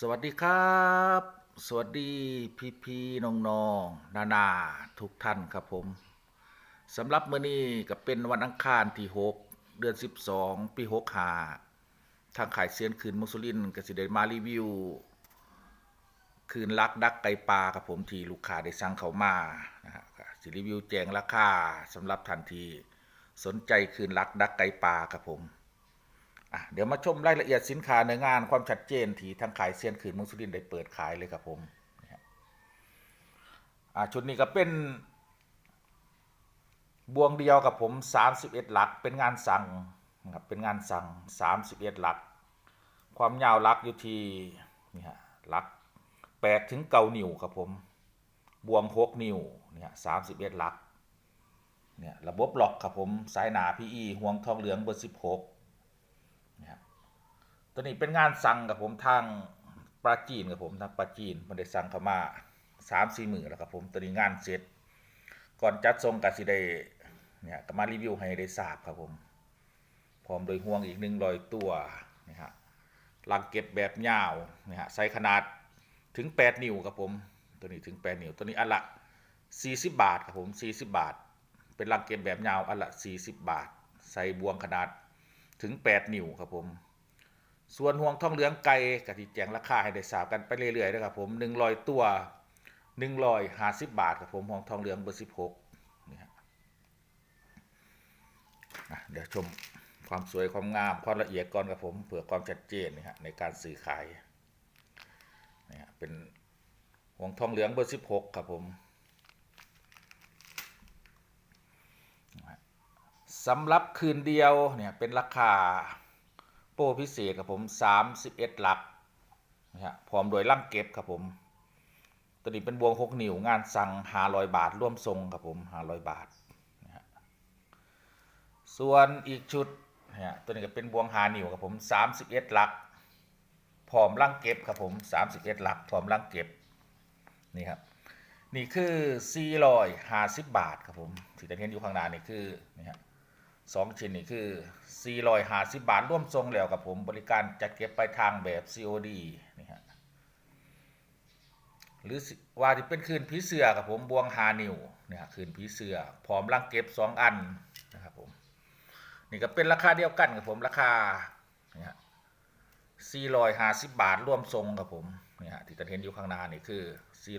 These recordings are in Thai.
สวัสดีครับ สวัสดีพี่พี่น้องน้องนานาทุกท่านครับผมสำหรับมื้อนี้ก็เป็นวันอังคารที่6เดือน 12 ปี65ทางขายเซียนคืนมุสลินก็สิได้มารีวิว คืนลักดักไก่ปลาครับผมที่ลูกค้าได้สั่งเขามานะฮะสิรีวิวแจงราคาสำหรับทันทีสนใจคืนลักดักไก่ปลาครับผม เดี๋ยวมาชมรายละเอียดสินค้าเนื้องานความชัดเจนที่ทางขายเซียนขืนมุสลินได้เปิดขายเลยครับผมชุดนี้ก็เป็นบวงเดียวกับผม 31 หลัก เป็นงานสั่งครับเป็นงานสั่ง 31 หลัก ความยาวหลักอยู่ที่นี่ฮะหลัก8ถึง9นิ้วครับผม บวง6นิ้วเนี่ย31หลักเนี่ยระบบล็อกครับผม สายหนา PE ห่วงทองเหลืองเบอร์16 นะครับตัวนี้เป็นงานสั่งกับผมทางปลาจีนกับผมทางปลาจีนมันได้สั่งเข้ามาสามสี่หมื่นแล้วครับผมตัวนี้งานเสร็จ ก่อนจัดทรงกับสิได้เนี่ยก็มารีวิวให้ได้ทราบครับผมพร้อมโดยห่วงอีกหนึ่งรอยตัวนะฮะลังเก็บแบบยาวนะฮะใส่ขนาดถึง 8 นิ้วครับผมตัวนี้ถึง 8 นิ้วตัวนี้อันละ 40 บาทครับผม40 บาท เป็นลังเก็บแบบยาวอันละ 40 บาท ใส่บวงขนาด ถึง 8 นิ้วครับผม ส่วนห่วงทองเหลืองไก่กะทิแจงราคาให้ได้ทราบกันไปเรื่อยๆนะครับผม100ตัว150 บาทครับผมห่วงทองเหลืองเบอร์16นี่ฮะเดี๋ยวชมความสวยความงามความละเอียดก่อนครับผมเผื่อความชัดเจนนี่ฮะในการสื่อขายนี่ฮะเป็นห่วงทองเหลืองเบอร์16ครับผม สำหรับคืนเดียวเนี่ยเป็นราคาโปรพิเศษครับผม 31 หลักนะฮะพร้อมโดยล่ำเก็บครับผมตัวนี้เป็นบวง6นิ้วงานสั่ง500บาทร่วมทรงครับผม500บาทนะฮะส่วนอีกชุดนี่ยตัวนี้ก็เป็นบวงหานิ้วครับผม 31 หลักพร้อมล่างเก็บครับผม 31 หลักพร้อมล่างเก็บนี่ครับนี่คือ450บาทครับผมที่จะเห็นอยู่ข้างหน้านี่คือนี่ฮะ สองชิ้นนี่คือ450บาทร่วมทรงแล้วกับผมบริการจัดเก็บไปลายทางแบบ COD นี่ฮะหรือว่าที่เป็นคืนผีเสือกับผมบวงหานิวเนี่ยคืนผีเสือพร้อมลังเก็บ2อันนะครับผมนี่ก็เป็นราคาเดียวกันกับผมราคาเนี่ย450 บาทร่วมทรงกับผมเนี่ยที่จะเห็นอยู่ข้างหน้านี่คือ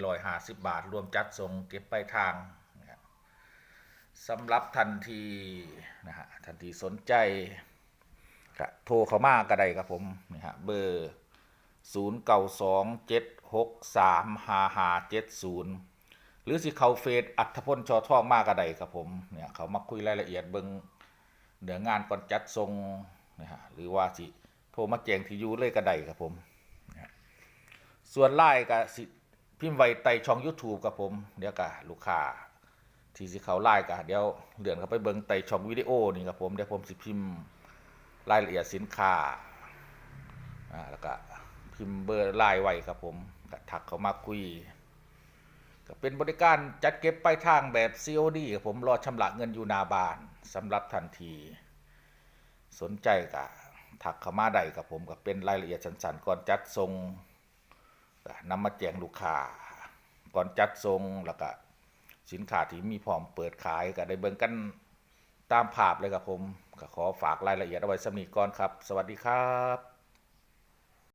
450 บาท รวมจัดทรงเก็บไปลายทาง สำหรับทันทีนะฮะทันทีสนใจก็โทรเข้ามาก็ได้ครับผมนี่ฮะเบอร์ 0 9 2 7 6 3 5 5 7 0 หรือสิเขาเฟซอัธพลชอท่องมากก็ได้ครับผมเนี่ยเขามาคุยรายละเอียดเบิงเนื้องานก่อนจัดทรงนะฮะหรือว่าสิโทรมาแจ้งที่ยูเลยก็ได้ครับผมนะฮะส่วนไลน์ก็สิพิมพ์ไว้ใต้ช่อง YouTube ครับผม เดี๋ยวก็ลูกค้า ที่สิเขาไล่กะเดี๋ยวเลื่อนเขาไปเบิ่งใต้ช่องวิดีโอนี่ครับผมเดี๋ยวผมสิพิมพ์รายละเอียดสินค้าอ่าแล้วก็พิมพ์เบอร์ไลน์ไว้ครับผมก็ทักเขามาคุยก็เป็นบริการจัดเก็บไปลายทางแบบ COD ครับผมรอชำระเงินอยู่นาบานสำหรับทันที สนใจก็ทักเขามาได้ครับผมก็เป็นรายละเอียดสั้นๆก่อนจัดทรงนำมาแจงลูกค้าก่อนจัดทรงแล้วก็ สินค้าที่มีพร้อมเปิดขายก็ได้เบิ่งกันตามภาพเลยครับผมก็ขอฝากรายละเอียดเอาไว้สำนีก่อนครับ สวัสดีครับ